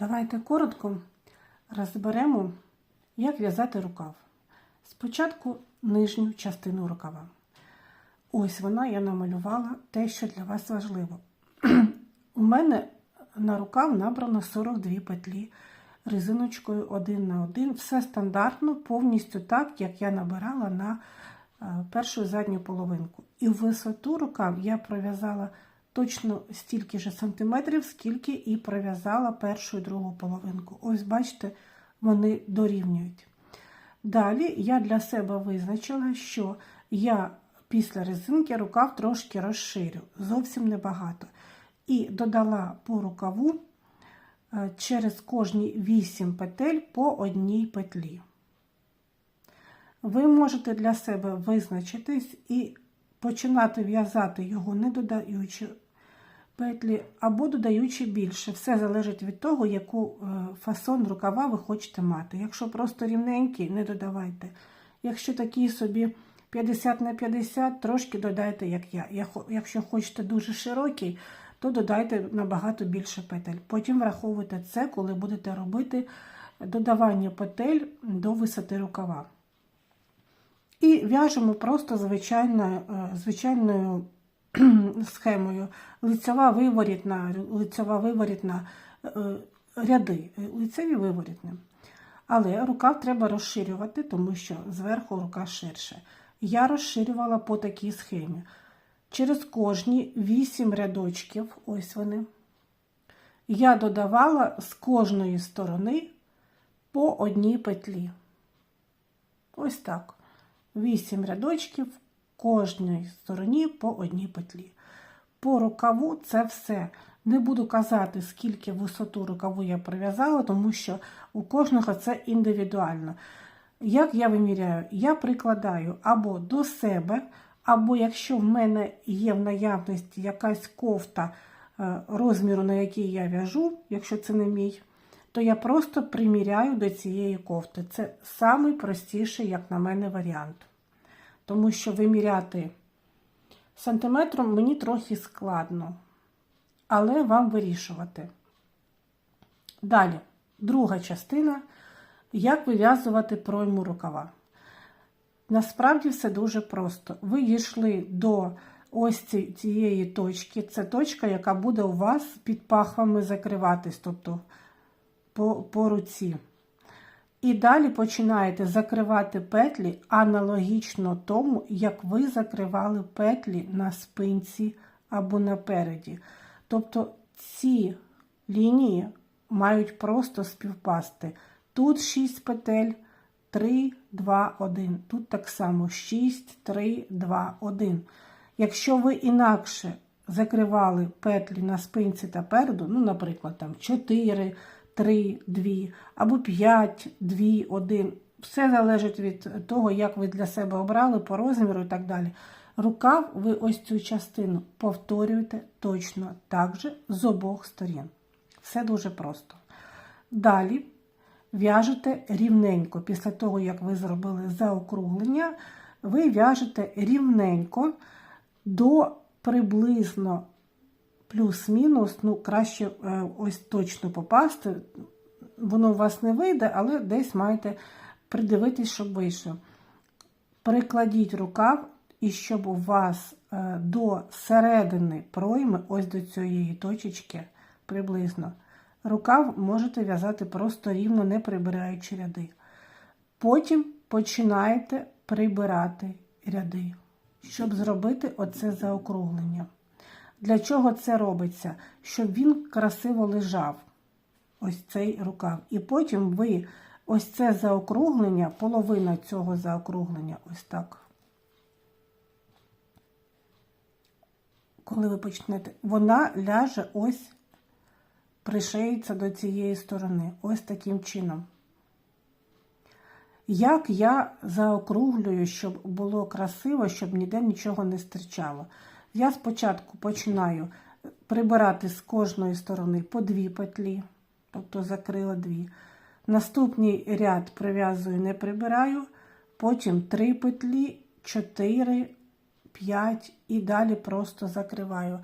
Давайте коротко розберемо, як в'язати рукав. Спочатку нижню частину рукава. Ось вона я намалювала те, що для вас важливо. У мене на рукав набрано 42 петлі резиночкою 1 на 1. Все стандартно, повністю так, як я набирала на е, першу задню половинку. І висоту рукав я пров'язала точно стільки ж сантиметрів, скільки і пров'язала першу і другу половинку. Ось бачите, вони дорівнюють. Далі я для себе визначила, що я після резинки рукав трошки розширю, зовсім небагато. І додала по рукаву е, через кожні 8 петель по одній петлі. Ви можете для себе визначитись і починати в'язати його, не додаючи петлі або додаючи більше. Все залежить від того, яку е, фасон рукава ви хочете мати. Якщо просто рівненький, не додавайте. Якщо такий собі 50 на 50, трошки додайте, як я. Якщо хочете дуже широкий, то додайте набагато більше петель. Потім враховуйте це, коли будете робити додавання петель до висоти рукава. І в'яжемо просто звичайною, е, звичайною схемою. Лицьова виворітна, лицьова виворітна е, ряди, лицеві виворітні. Але рукав треба розширювати, тому що зверху рука ширше. Я розширювала по такій схемі. Через кожні 8 рядочків, ось вони, я додавала з кожної сторони по одній петлі. Ось так. 8 рядочків кожній стороні по одній петлі. По рукаву це все. Не буду казати, скільки висоту рукаву я прив'язала, тому що у кожного це індивідуально. Як я виміряю? Я прикладаю або до себе, або якщо в мене є в наявності якась кофта е, розміру, на який я в'яжу, якщо це не мій, то я просто приміряю до цієї кофти. Це найпростіший, як на мене, варіант. Тому що виміряти сантиметром мені трохи складно, але вам вирішувати. Далі, друга частина як вив'язувати пройму рукава. Насправді все дуже просто. Ви дійшли до ось цієї точки. Це точка, яка буде у вас під пахвами закриватись, тобто по, по руці. І далі починаєте закривати петлі аналогічно тому, як ви закривали петлі на спинці або напереді. Тобто ці лінії мають просто співпасти. Тут 6 петель, 3, 2, 1. Тут так само 6, 3, 2, 1. Якщо ви інакше закривали петлі на спинці та переду, ну, наприклад, там 4, 3, 2, або 5, 2, 1. Все залежить від того, як ви для себе обрали по розміру і так далі. Рукав ви ось цю частину повторюєте точно так же з обох сторін. Все дуже просто. Далі в'яжете рівненько. Після того, як ви зробили заокруглення, ви в'яжете рівненько до приблизно плюс-мінус, ну, краще е, ось точно попасти. Воно у вас не вийде, але десь маєте придивитись, щоб вийшло. Прикладіть рукав, і щоб у вас е, до середини пройми, ось до цієї точечки приблизно, рукав можете в'язати просто рівно, не прибираючи ряди. Потім починаєте прибирати ряди, щоб зробити оце заокруглення. Для чого це робиться? Щоб він красиво лежав, ось цей рукав. І потім ви ось це заокруглення, половина цього заокруглення, ось так. Коли ви почнете, вона ляже ось, пришиється до цієї сторони, ось таким чином. Як я заокруглюю, щоб було красиво, щоб ніде нічого не стирчало. Я спочатку починаю прибирати з кожної сторони по дві петлі, тобто закрила дві. Наступний ряд прив'язую, не прибираю, потім три петлі, чотири, п'ять і далі просто закриваю.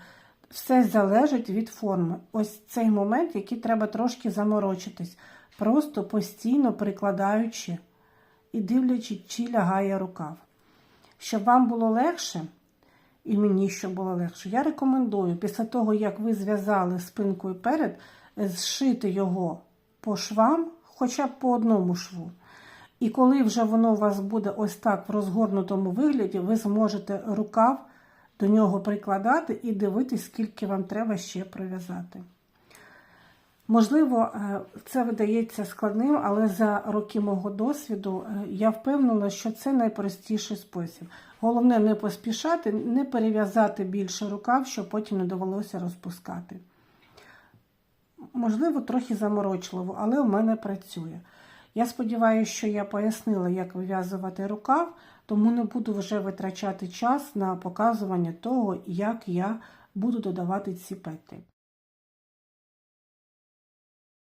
все залежить від форми. Ось цей момент, який треба трошки заморочитись, просто постійно прикладаючи і дивлячись, чи лягає рукав. Щоб вам було легше, і мені ще було легше, я рекомендую після того, як ви зв'язали спинкою перед, зшити його по швам, хоча б по одному шву. І коли вже воно у вас буде ось так в розгорнутому вигляді, ви зможете рукав до нього прикладати і дивитись, скільки вам треба ще прив'язати. Можливо, е, це видається складним, але за роки мого досвіду е, я впевнена, що це найпростіший спосіб. Головне не поспішати, не перев'язати більше рукав, щоб потім не довелося розпускати. Можливо, трохи заморочливо, але у мене працює. Я сподіваюся, що я пояснила, як вив'язувати рукав, тому не буду вже витрачати час на показування того, як я буду додавати ці петлі.